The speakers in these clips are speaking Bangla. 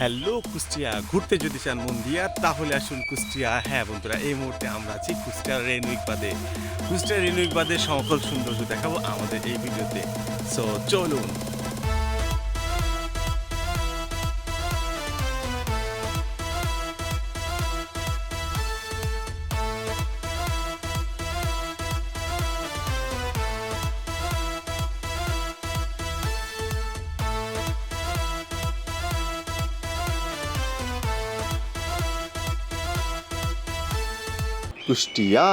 হ্যালো কুষ্টিয়া, ঘুরতে যদি চান মন দিয়া তাহলে আসুন কুষ্টিয়া। হ্যাঁ বন্ধুরা, এই মুহূর্তে আমরা আছি কুষ্টিয়া রেনুইক বাদে। কুষ্টিয়া রেনুইক বাদে সকল সৌন্দর্য দেখাবো আমাদের এই ভিডিওতে। সো চলুন। কুষ্টিয়া।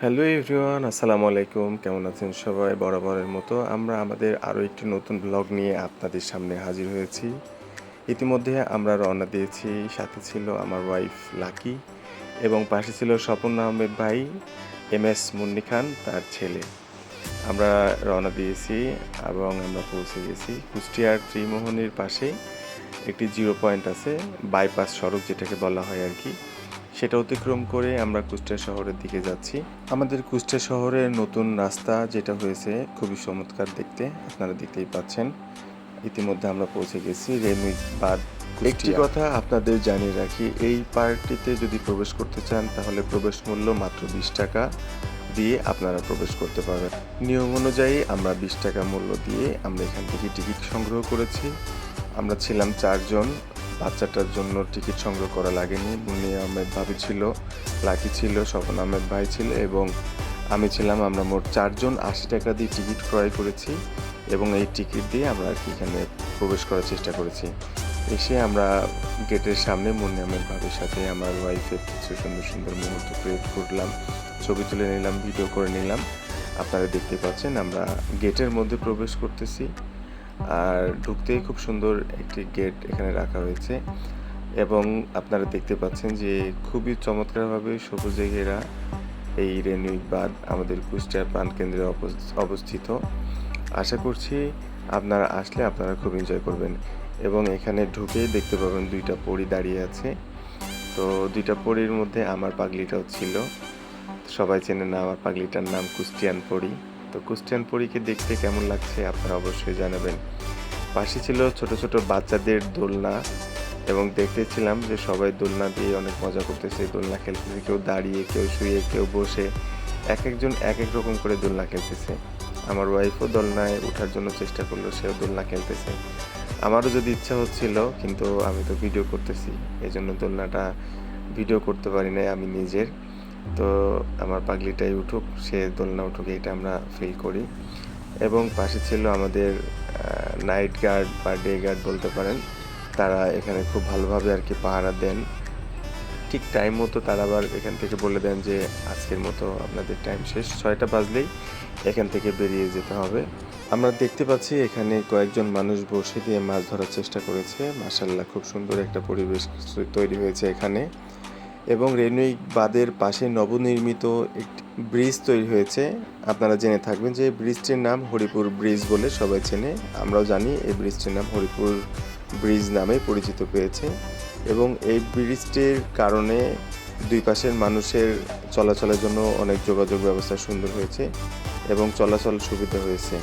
হ্যালো এভরিওয়ান আসসালামু আলাইকুম। কেমন আছেন সবাই? বরাবরের মতো আমরা আমাদের আরও একটি নতুন ব্লগ নিয়ে আপনাদের সামনে হাজির হয়েছি। ইতিমধ্যে আমরা রওনা দিয়েছি, সাথে ছিল আমার ওয়াইফ লাকি এবং পাশে ছিল স্বপন আহমেদ ভাই, এম এস মুন্নি খান, তার ছেলে। আমরা রওনা দিয়েছি এবং আমরা পৌঁছে গেছি কুষ্টিয়ার ত্রিমোহনীর পাশে। একটি জিরো পয়েন্ট আছে, বাইপাস সড়ক যেটাকে বলা হয় আর কি। সেটা অতিক্রম করে আমরা কুষ্টিয়া শহরের দিকে যাচ্ছি। আমাদের কুষ্টিয়া শহরের নতুন রাস্তা যেটা হয়েছে খুবই চমৎকার দেখতে, আপনারা দেখতেই পাচ্ছেন। ইতিমধ্যে আমরা পৌঁছে গেছি রেমিক বাদ একটি কথা আপনাদের জানিয়ে রাখি, এই পার্কটিতে যদি প্রবেশ করতে চান তাহলে প্রবেশ মূল্য মাত্র বিশ টাকা দিয়ে আপনারা প্রবেশ করতে পারবেন। নিয়ম অনুযায়ী আমরা বিশ টাকা মূল্য দিয়ে আমরা এখান থেকে টিকিট সংগ্রহ করেছি। আমরা ছিলাম চারজন। বাচ্চাটার জন্য টিকিট সংগ্রহ করা লাগেনি। মুন্নি আহমেদ ভাবি ছিল, লাকি ছিল, স্বপন আহমেদ ভাই ছিল এবং আমি ছিলাম। আমরা মোট চারজন আশি টাকা দিয়ে টিকিট ক্রয় করেছি এবং এই টিকিট দিয়ে আমরা কি এখানে প্রবেশ করার চেষ্টা করেছি। এসে আমরা গেটের সামনে মুন্নি আহমেদ ভাবির সাথে আমার ওয়াইফের কিছু সুন্দর সুন্দর মুহূর্ত ক্রিয়েট করলাম। ছবি তুলে নিলাম ভিডিও করে নিলাম। আপনারা দেখতে পাচ্ছেন আমরা গেটের মধ্যে প্রবেশ করতেছি। আর ঢুকতেই খুব সুন্দর একটি গেট এখানে রাখা হয়েছে। এবং আপনারা দেখতে পাচ্ছেন যে খুবই চমৎকারভাবে সবুজে ঘেরা এই রেনুইক বাঁধ আমাদের কুষ্টিয়ার প্রাণকেন্দ্রে অবস- অবস্থিত। আশা করছি আপনারা আসলে আপনারা খুব এনজয় করবেন। এবং এখানে ঢুকেই দেখতে পাবেন দুইটা পরি দাঁড়িয়ে আছে। তো দুইটা পরির মধ্যে আমার পাগলিটাও ছিল। সবাই চেনে না আমার পাগলিটার নাম কুষ্টিয়ান পরি। তো কুষ্টিয়ান পরীকে দেখতে কেমন লাগছে আপনারা অবশ্যই জানাবেন। পাশে ছিল ছোট ছোট বাচ্চাদের দোলনা এবং দেখতেছিলাম যে সবাই দোলনা দিয়ে অনেক মজা করতেছে। দোলনা খেলতেছে, কেউ দাঁড়িয়ে, কেউ শুয়ে, কেউ বসে। এক একজন এক এক রকম করে দোলনা খেলতেছে। আমার ওয়াইফও দোলনায় ওঠার জন্য চেষ্টা করল, সেও দোলনা খেলতেছে। আমারও যদি ইচ্ছা হচ্ছিল, কিন্তু আমি তো ভিডিও করতেছি। এই জন্য দোলনাটা ভিডিও করতে পারি নাই আমি নিজের। তো আমার পাগলিটাই উঠুক, সে দোলনা উঠুক এটা আমরা ফিল করি। এবং পাশে ছিল আমাদের নাইট গার্ড বা ডে গার্ড বলতে পারেন। তারা এখানে খুব ভালোভাবে আর কি পাহারা দেন। ঠিক টাইম মতো তারা আবার এখান থেকে বলে দেন যে, আজকের মতো আপনাদের টাইম শেষ। ছয়টা বাজলেই এখান থেকে বেরিয়ে যেতে হবে। আমরা দেখতে পাচ্ছি এখানে কয়েকজন মানুষ বসে দিয়ে মাছ ধরার চেষ্টা করেছে। মাসাল্লাহ খুব সুন্দর একটা পরিবেশ তৈরি হয়েছে এখানে। এবং রেনুইক বাঁধের পাশে নবনির্মিত একটি ব্রিজ তৈরি হয়েছে। আপনারা জেনে থাকবেন যে ব্রিজটির নাম হরিপুর ব্রিজ বলে সবাই চেনে। আমরাও জানি এই ব্রিজটির নাম হরিপুর ব্রিজ নামে পরিচিত পেয়েছে এবং এই ব্রিজটির কারণে দুই পাশের মানুষের চলাচলের জন্য অনেক যোগাযোগ ব্যবস্থা সুন্দর হয়েছে এবং চলাচল সুবিধা হয়েছে।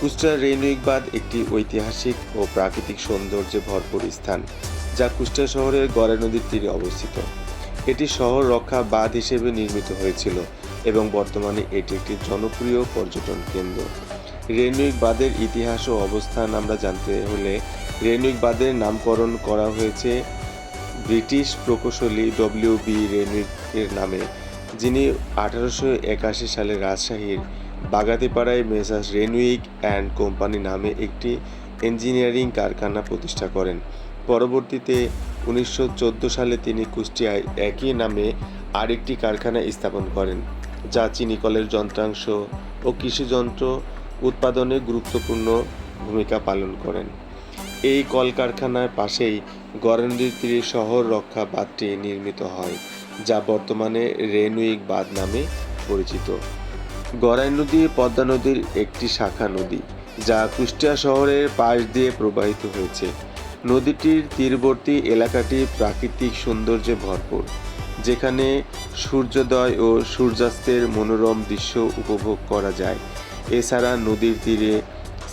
কুষ্টিয়ার রেনুইক বাঁধ একটি ঐতিহাসিক ও প্রাকৃতিক সৌন্দর্যে ভরপুর স্থান। যা কুষ্টিয়া শহরের গড়ে নদীর তীরে অবস্থিত। এটি শহর রক্ষা বাঁধ হিসেবে নির্মিত হয়েছিল এবং বর্তমানে এটি একটি জনপ্রিয় পর্যটন কেন্দ্র। রেনুইক বাঁধের ইতিহাস ও অবস্থান আমরা জানতে হলে রেনুইক বাঁধের নামকরণ করা হয়েছে ব্রিটিশ প্রকৌশলী ডব্লিউ বি রেনুইকের নামে, যিনি আঠারোশো একাশি সালে রাজশাহীর বাগাতিপাড়ায় মেসার্স রেনুইক অ্যান্ড কোম্পানি নামে একটি ইঞ্জিনিয়ারিং কারখানা প্রতিষ্ঠা করেন। পরবর্তীতে উনিশশো চোদ্দ সালে তিনি কুষ্টিয়ায় একই নামে আরেকটি কারখানা স্থাপন করেন, যা চিনিকলের যন্ত্রাংশ ও কৃষিযন্ত্র উৎপাদনে গুরুত্বপূর্ণ ভূমিকা পালন করেন। এই কলকারখানার পাশেই গড়নদীর তীরে শহর রক্ষা বাঁধটি নির্মিত হয়, যা বর্তমানে রেনুইক বাঁধ নামে পরিচিত। গড়াই নদী পদ্মা নদীর একটি শাখা নদী, যা কুষ্টিয়া শহরের পাশ দিয়ে প্রবাহিত হয়েছে। নদীটির তীরবর্তী এলাকাটি প্রাকৃতিক সৌন্দর্যে ভরপুর, যেখানে সূর্যোদয় ও সূর্যাস্তের মনোরম দৃশ্য উপভোগ করা যায়। এছাড়া নদীর তীরে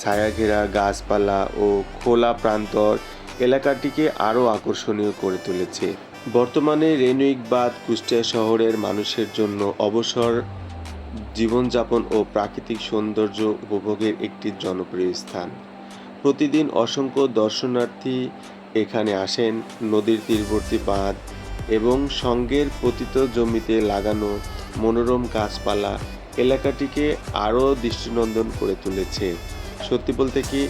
ছায়াঘেরা, গাছপালা ও খোলা প্রান্তর এলাকাটিকে আরও আকর্ষণীয় করে তুলেছে। বর্তমানে রেনুইক বাঁধ কুষ্টিয়া শহরের মানুষের জন্য অবসর, জীবনযাপন ও প্রাকৃতিক সৌন্দর্য উপভোগের একটি জনপ্রিয় স্থান। প্রতিদিন অসংখ্য দর্শনার্থী এখানে আসেন নদীর তীরবর্তী বাঁধ এবং সঙ্গের পতিত জমিতে লাগানো মনোরম গাছপালা এলাকাটিকে আরও দৃষ্টিনন্দন করে তুলেছে। সত্যি বলতে কি,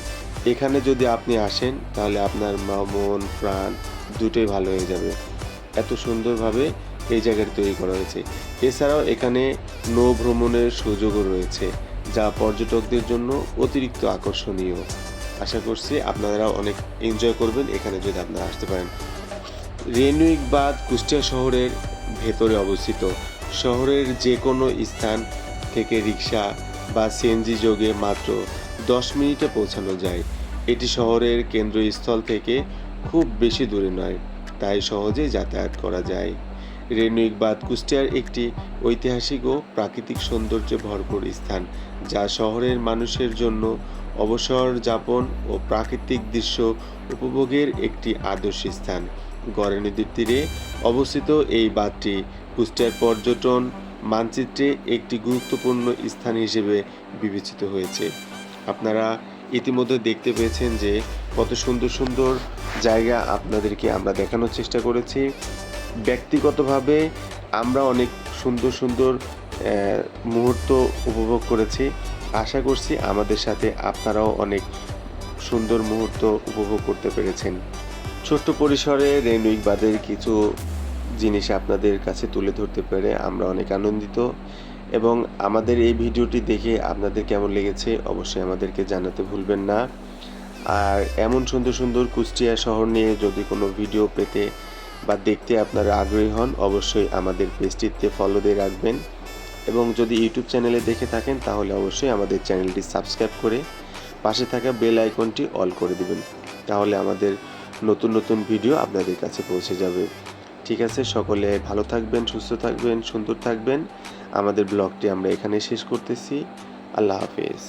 এখানে যদি আপনি আসেন, তাহলে আপনার মন, প্রাণ দুটোই ভালো হয়ে যাবে। এত সুন্দরভাবে এই জায়গাটি তৈরি করা হয়েছে। এছাড়াও এখানে নৌ ভ্রমণের সুযোগও রয়েছে, যা পর্যটকদের জন্য অতিরিক্ত আকর্ষণীয়। আশা করছি আপনারা অনেক এনজয় করবেন। এখানে যদি আপনারা আসতে পারেন। রেনুইক বাঁধ কুষ্টিয়া শহরের ভেতরে অবস্থিত। শহরের যে কোনো স্থান থেকে রিক্সা বা সিএনজি যোগে মাত্র দশ মিনিটে পৌঁছানো যায়। এটি শহরের কেন্দ্রস্থল থেকে খুব বেশি দূরে নয়, তাই সহজেই যাতায়াত করা যায়। রেনুইক বাঁধ কুষ্টিয়ার একটি ঐতিহাসিক ও প্রাকৃতিক সৌন্দর্যে ভরপুর স্থান, যা শহরের মানুষের জন্য অবসর যাপন ও প্রাকৃতিক দৃশ্য উপভোগের একটি আদর্শ স্থান। গড়ে নদীর তীরে অবস্থিত এই বাঁধটি কুষ্টিয়ার পর্যটন মানচিত্রে একটি গুরুত্বপূর্ণ স্থান হিসেবে বিবেচিত হয়েছে। আপনারা ইতিমধ্যে দেখতে পেয়েছেন যে কত সুন্দর সুন্দর জায়গা আপনাদেরকে আমরা দেখানোর চেষ্টা করেছি। ব্যক্তিগতভাবে আমরা অনেক সুন্দর সুন্দর মুহূর্ত উপভোগ করেছি। আশা করছি আমাদের সাথে আপনারাও অনেক সুন্দর মুহূর্ত উপভোগ করতে পেরেছেন। ছোট্ট পরিসরে রেনুইক বাদের কিছু জিনিস আপনাদের কাছে তুলে ধরতে পেরে আমরা অনেক আনন্দিত এবং আমাদের এই ভিডিওটি দেখে আপনাদের কেমন লেগেছে অবশ্যই আমাদেরকে জানাতে ভুলবেন না। আর এমন সুন্দর সুন্দর কুষ্টিয়া শহর নিয়ে যদি কোনো ভিডিও পেতে বা দেখতে আপনারা আগ্রহী হন, অবশ্যই আমাদের পেজটিতে ফলো দিয়ে রাখবেন। এবং যদি ইউটিউব চ্যানেলে দেখে থাকেন, তাহলে অবশ্যই আমাদের চ্যানেলটি সাবস্ক্রাইব করে পাশে থাকা বেল আইকনটি অল করে দিবেন। তাহলে আমাদের নতুন নতুন ভিডিও আপনাদের কাছে পৌঁছে যাবে। ঠিক আছে, সকলে ভালো থাকবেন, সুস্থ থাকবেন, সুন্দর থাকবেন। আমাদের ব্লগটি আমরা এখানে শেষ করতেছি। আল্লাহ হাফেজ।